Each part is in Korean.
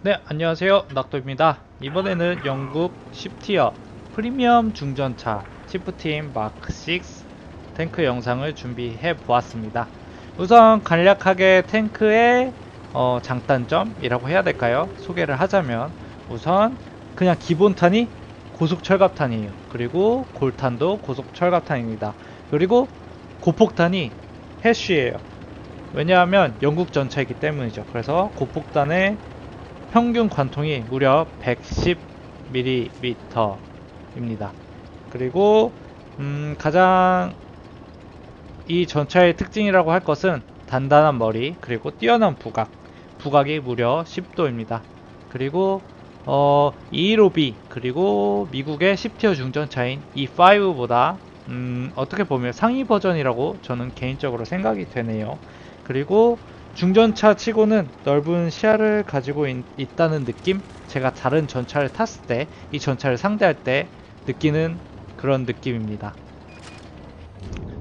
네, 안녕하세요. 낙도입니다. 이번에는 영국 10티어 프리미엄 중전차 치프팀 마크 6 탱크 영상을 준비해 보았습니다. 우선 간략하게 탱크의 어, 장단점이라고 해야 될까요? 소개를 하자면 우선 그냥 기본탄이 고속 철갑탄이에요. 그리고 골탄도 고속 철갑탄입니다. 그리고 고폭탄이 해쉬예요. 왜냐하면 영국 전차이기 때문이죠. 그래서 고폭탄의 평균 관통이 무려 110mm입니다. 그리고 음, 가장 이 전차의 특징이라고 할 것은 단단한 머리 그리고 뛰어난 부각 부각이 무려 10도입니다. 그리고 어, 215B 그리고 미국의 10티어 중전차인 E5보다 음, 어떻게 보면 상위 버전이라고 저는 개인적으로 생각이 되네요. 그리고 중전차 치고는 넓은 시야를 가지고 있, 있다는 느낌? 제가 다른 전차를 탔을 때, 이 전차를 상대할 때 느끼는 그런 느낌입니다.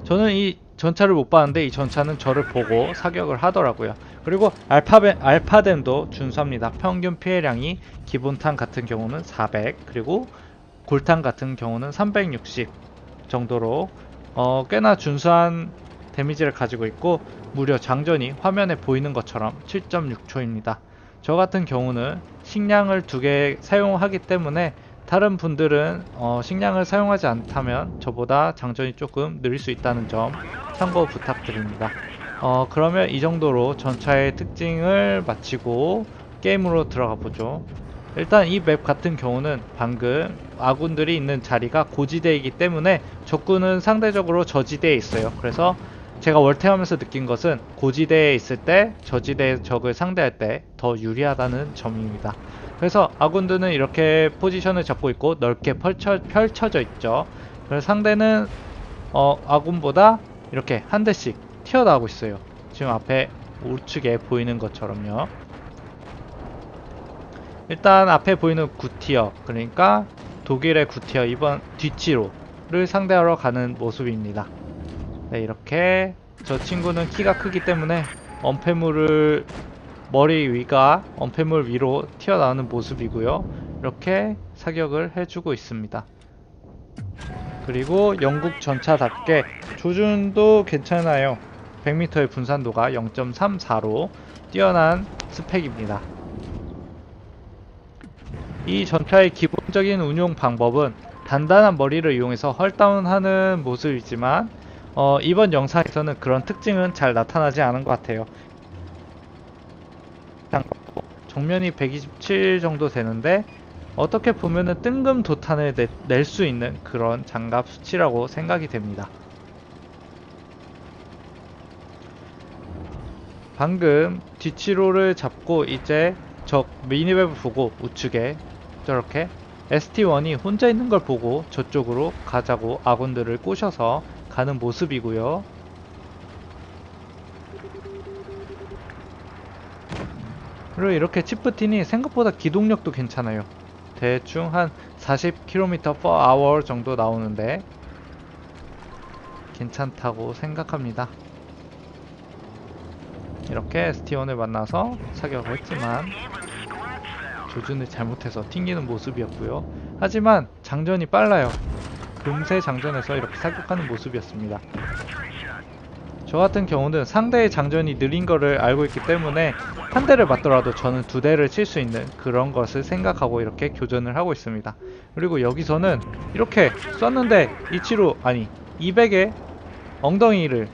저는 이 전차를 못 봤는데 이 전차는 저를 보고 사격을 하더라고요. 그리고 알파벤, 알파뎀도 준수합니다. 평균 피해량이 기본탄 같은 경우는 400, 그리고 골탄 같은 경우는 360 정도로 어, 꽤나 준수한 데미지를 가지고 있고 무려 장전이 화면에 보이는 것처럼 7.6초입니다. 저 같은 경우는 식량을 두 개 사용하기 때문에 다른 분들은 어, 식량을 사용하지 않다면 저보다 장전이 조금 느릴 수 있다는 점 참고 부탁드립니다. 어, 그러면 이 정도로 전차의 특징을 마치고 게임으로 들어가 보죠. 일단 이 맵 같은 경우는 방금 아군들이 있는 자리가 고지대이기 때문에 적군은 상대적으로 저지대에 있어요. 그래서 제가 월퇴하면서 느낀 것은 고지대에 있을 때 저지대 적을 상대할 때 더 유리하다는 점입니다. 그래서 아군들은 이렇게 포지션을 잡고 있고 넓게 펼쳐, 펼쳐져 있죠. 그래서 상대는 어, 아군보다 이렇게 한 대씩 튀어나오고 있어요. 지금 앞에 우측에 보이는 것처럼요. 일단 앞에 보이는 9티어 그러니까 독일의 9티어 이번 뒤치로를 상대하러 가는 모습입니다. 네 이렇게 저 친구는 키가 크기 때문에 엄폐물을 머리 위가 엄폐물 위로 튀어나오는 모습이고요. 이렇게 사격을 해주고 있습니다. 그리고 영국 전차답게 조준도 괜찮아요. 100m의 분산도가 0.34로 뛰어난 스펙입니다. 이 전차의 기본적인 운용 방법은 단단한 머리를 이용해서 헐다운하는 모습이지만 어, 이번 영상에서는 그런 특징은 잘 나타나지 않은 것 같아요. 정면이 127 정도 되는데 어떻게 보면은 뜬금 도탄을 낼 수 있는 그런 장갑 수치라고 생각이 됩니다. 방금 뒤치로를 잡고 이제 적 미니맵을 보고 우측에 저렇게 ST1이 혼자 있는 걸 보고 저쪽으로 가자고 아군들을 꼬셔서 가는 모습이고요. 그리고 이렇게 치프틴이 생각보다 기동력도 괜찮아요. 대충 한 40km per hour 정도 나오는데 괜찮다고 생각합니다. 이렇게 ST1을 만나서 사격을 했지만 조준을 잘못해서 튕기는 모습이었고요. 하지만 장전이 빨라요. 금세 장전해서 이렇게 사격하는 모습이었습니다. 저 같은 경우는 상대의 장전이 느린 거를 알고 있기 때문에 한 대를 맞더라도 저는 두 대를 칠 수 있는 그런 것을 생각하고 이렇게 교전을 하고 있습니다. 그리고 여기서는 이렇게 쐈는데 이치로 아니 200에 엉덩이를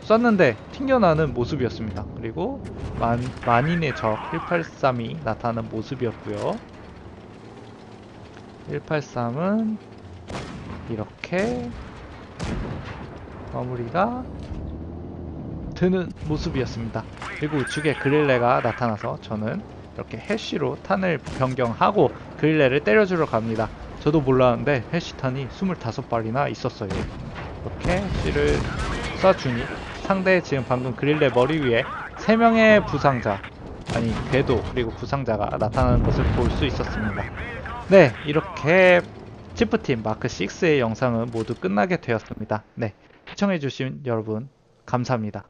쐈는데 튕겨나는 모습이었습니다. 그리고 만, 만인의 적 183이 나타나는 모습이었고요. 183은 이렇게 마무리가 드는 모습이었습니다. 그리고 우측에 그릴레가 나타나서 저는 이렇게 해쉬로 탄을 변경하고 그릴레를 때려주러 갑니다. 저도 몰랐는데 해쉬탄이 25발이나 있었어요. 이렇게 해쉬를 쏴주니 상대 지금 방금 그릴레 머리 위에 3명의 부상자 아니 궤도 그리고 부상자가 나타나는 것을 볼 수 있었습니다. 네 이렇게 치프팀 마크 6의 영상은 모두 끝나게 되었습니다. 네 시청해주신 여러분 감사합니다.